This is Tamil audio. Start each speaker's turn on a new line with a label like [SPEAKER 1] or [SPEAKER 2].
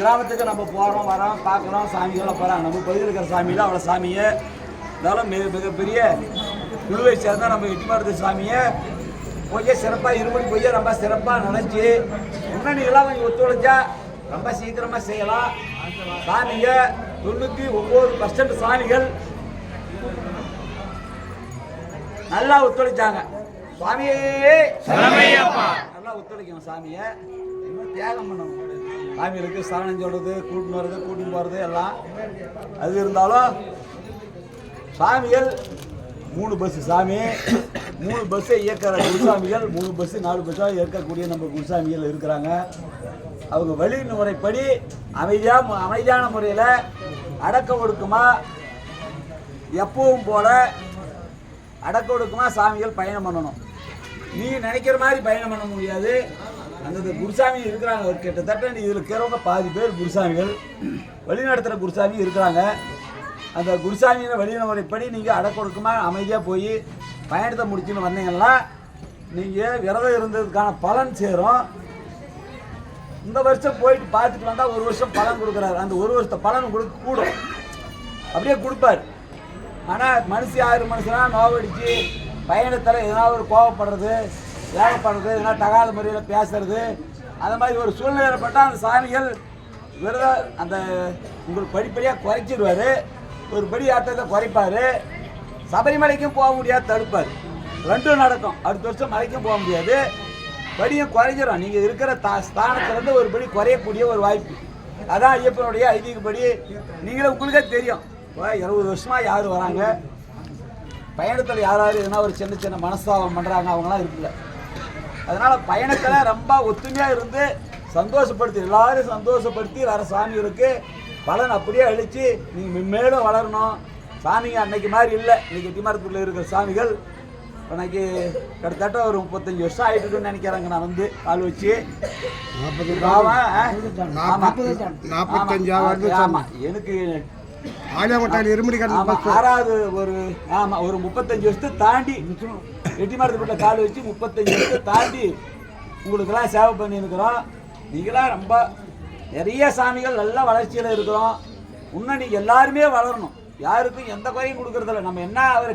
[SPEAKER 1] கிராமத்துக்கு நம்ம போகிறோம் வரோம் பார்க்குறோம் சாமிகளை போகிறோம் நம்ம பகுதியில் இருக்கிற சாமியில் அவ்வளோ சாமியை இருந்தாலும் மிக மிகப்பெரிய குழுவை சேர்ந்த நம்ம எட்டிமாரத்து சாமியை பொய்ய சிறப்பாக இருமணி பொய்ய ரொம்ப சிறப்பாக நினச்சி முன்னணிகளாக கொஞ்சம் ஒத்துழைச்சா ரொம்ப சீக்கிரமாக செய்யலாம். சாமிங்க தொண்ணூற்றி ஒம்பது பர்சன்ட் சாமிகள் நல்லா ஒத்துழைச்சாங்க. சுவாமியே நல்லா ஒத்துழைக்கணும் சாமியை. தியாகம் பண்ணணும்? சாமிகளுக்கு சரணம் சொல்றது கூட்டின்னு வர்றது கூட்டின்னு போகிறது எல்லாம். அது இருந்தாலும் சாமிகள் மூணு பஸ்ஸு சாமி மூணு பஸ்ஸை இயக்கிற குருசாமிகள் மூணு பஸ்ஸு நாலு பஸ்ஸாக இயக்கக்கூடிய நம்ம குருசாமிகள் இருக்கிறாங்க. அவங்க வழி முறைப்படி அமைதியாக அமைதியான முறையில் அடக்க ஒடுக்கமாக எப்பவும் போல அடக்க ஒடுக்கமாக சாமிகள் பயணம் பண்ணணும். நீ நினைக்கிற மாதிரி பயணம் பண்ண முடியாது. அந்தந்த குருசாமி இருக்கிறாங்க. ஒரு கிட்டத்தட்ட நீ இதில் இருக்கிறவங்க பாதி பேர் குருசாமிகள். வழிநடத்துகிற குருசாமி இருக்கிறாங்க. அந்த குருசாமியின் வழிமுறைப்படி நீங்கள் அடை கொடுக்குமா அமைதியாக போய் பயணத்தை முடிச்சுன்னு வந்தீங்கன்னா நீங்கள் விரதம் இருந்ததுக்கான பலன் சேரும். இந்த வருஷம் போயிட்டு பார்த்துட்டு வந்தால் ஒரு வருஷம் பலன் கொடுக்குறாரு. அந்த ஒரு வருஷத்தை பலன் கொடுக்க கூடும். அப்படியே கொடுப்பார். ஆனால் மனுஷன் ஆயிரம் மனுஷனா நோவடிச்சு பயணத்தில் எதனா ஒரு கோவப்படுறது வேகப்படுறது எதனா தகாத முறையில் பேசுறது அந்த மாதிரி ஒரு சூழ்நிலை பட்டால் அந்த சாமிகள் விரத அந்த உங்களுக்கு படிப்படியாக குறைச்சிடுவார் ஒரு படி ஆட்டத்தை குறைப்பார். சபரிமலைக்கும் போக முடியாது தடுப்பார். ரெண்டும் நடக்கும். அடுத்த வருஷம் மலைக்கும் போக முடியாது. படியும் குறைஞ்சிரும். நீங்கள் இருக்கிற தா ஸ்தானத்துலேருந்து ஒரு படி குறையக்கூடிய ஒரு வாய்ப்பு. அதான் ஐயப்பனுடைய ஐதீகப்படி நீங்களே உங்களுக்கே தெரியும். இப்போ இருபது வருஷமாக யார் வராங்க? பயணத்தில் யாராவது எதுனா ஒரு சின்ன சின்ன மனஸ்தாபம் பண்ணுறாங்க அவங்களாம் இருக்குல்ல. அதனால் பயணத்தில் ரொம்ப ஒத்துமையாக இருந்து சந்தோஷப்படுத்தி எல்லாரும் சந்தோஷப்படுத்தி வர சாமிகளுக்கு பலன் அப்படியே அழித்து நீங்கள் மேலும் வளரணும். சாமிங்க அன்னைக்கு மாதிரி இல்லை. இன்னைக்கு எட்டிமரத்துக்குள்ளே இருக்கிற சாமிகள் எனக்கு கிட்டத்தட்ட ஒரு முப்பத்தஞ்சு வருஷம் ஆயிட்டு இருக்குன்னு நினைக்கிறேங்க நான் வந்து கால் வச்சு. எனக்கு ஆறாவது ஒரு ஆமா ஒரு முப்பத்தஞ்சு வருஷத்தை தாண்டி எட்டி மரத்துக்குள்ள கால் வச்சு முப்பத்தஞ்சு வருஷத்தை தாண்டி உங்களுக்கெல்லாம் சேவை பண்ணியிருக்கிறோம். நீங்களாம் ரொம்ப நிறைய சாமிகள் நல்லா வளர்ச்சியில் இருக்கிறோம். இன்னும் நீங்கள் எல்லாருமே வளரணும். யாருக்கும் எந்த குறையும் கொடுக்கறதில்ல. நம்ம என்ன அவரை